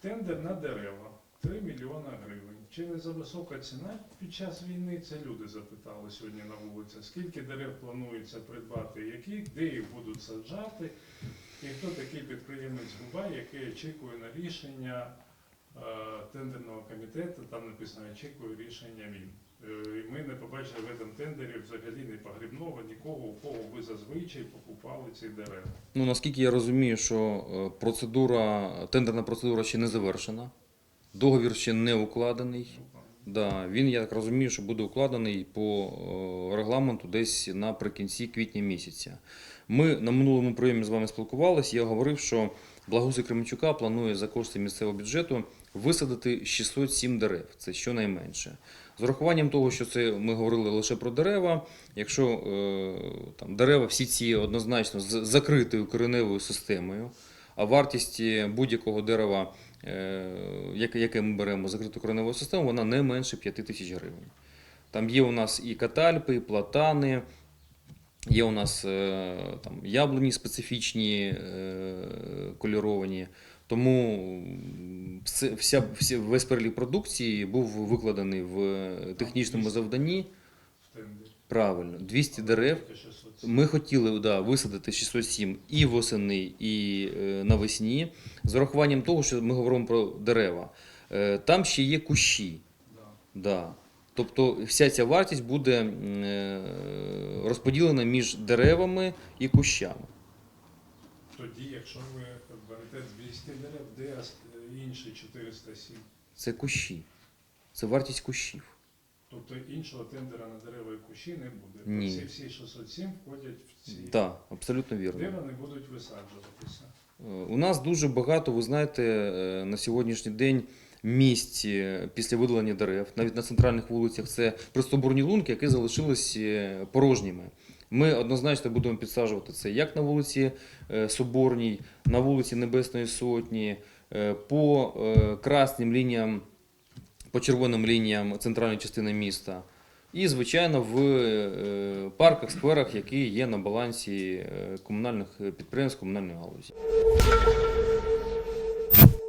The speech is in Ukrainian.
Тендер на дерева 3 мільйона гривень. Чи не за висока ціна під час війни? Це люди запитали сьогодні на вулиці. Скільки дерев планується придбати, які, де їх будуть саджати, і хто такий підприємець Губа, який очікує на рішення е, тендерного комітету, там написано очікує рішення він. Е, Ми не побачили в цьому тендері взагалі не погрібного, нікого, у кого ви зазвичай покупали ці дерева. Ну, наскільки я розумію, що е, процедура, тендерна процедура ще не завершена, договір ще не укладений. Да, він, я так розумію, що буде укладений по е, регламенту десь наприкінці квітня місяця. Ми на минулому прийомі з вами спілкувалися. Я говорив, що Благоустрій Кременчука планує за кошти місцевого бюджету висадити 607 дерев. Це щонайменше. З урахуванням того, що це ми говорили лише про дерева. Якщо е, там дерева всі ці однозначно з закритою кореневою системою, а вартість будь-якого дерева, е, яке, ми беремо закриту кореневу систему, вона не менше 5 тисяч гривень. Там є у нас і катальпи, і платани, є у нас е, там, яблуні специфічні, кольоровані. Тому вся, вся, весь перелік продукції був викладений в технічному завданні. Правильно, 200 дерев. Ми хотіли да, висадити 607 і восени, і е, навесні, з урахуванням того, що ми говоримо про дерева. Е, там ще є кущі. Да. Да. Тобто вся ця вартість буде е, розподілена між деревами і кущами. Тоді, якщо ви берете 200 дерев, де інші 407? Це кущі. Це вартість кущів. Тобто іншого тендера на дерева і кущі не буде. Ні. Ці всі 607 входять в ці. Так, да, абсолютно вірно. Де вони будуть висаджуватися? Е, У нас дуже багато, ви знаєте, е, на сьогоднішній день місць е, після видалення дерев, навіть на центральних вулицях, це пристобурні лунки, які залишились порожніми. Ми однозначно будемо підсаджувати це як на вулиці е, Соборній, на вулиці Небесної Сотні, е, по е, красним лініям, по червоним лініям центральної частини міста. І, звичайно, в парках, скверах, які є на балансі комунальних підприємств комунальної галузі.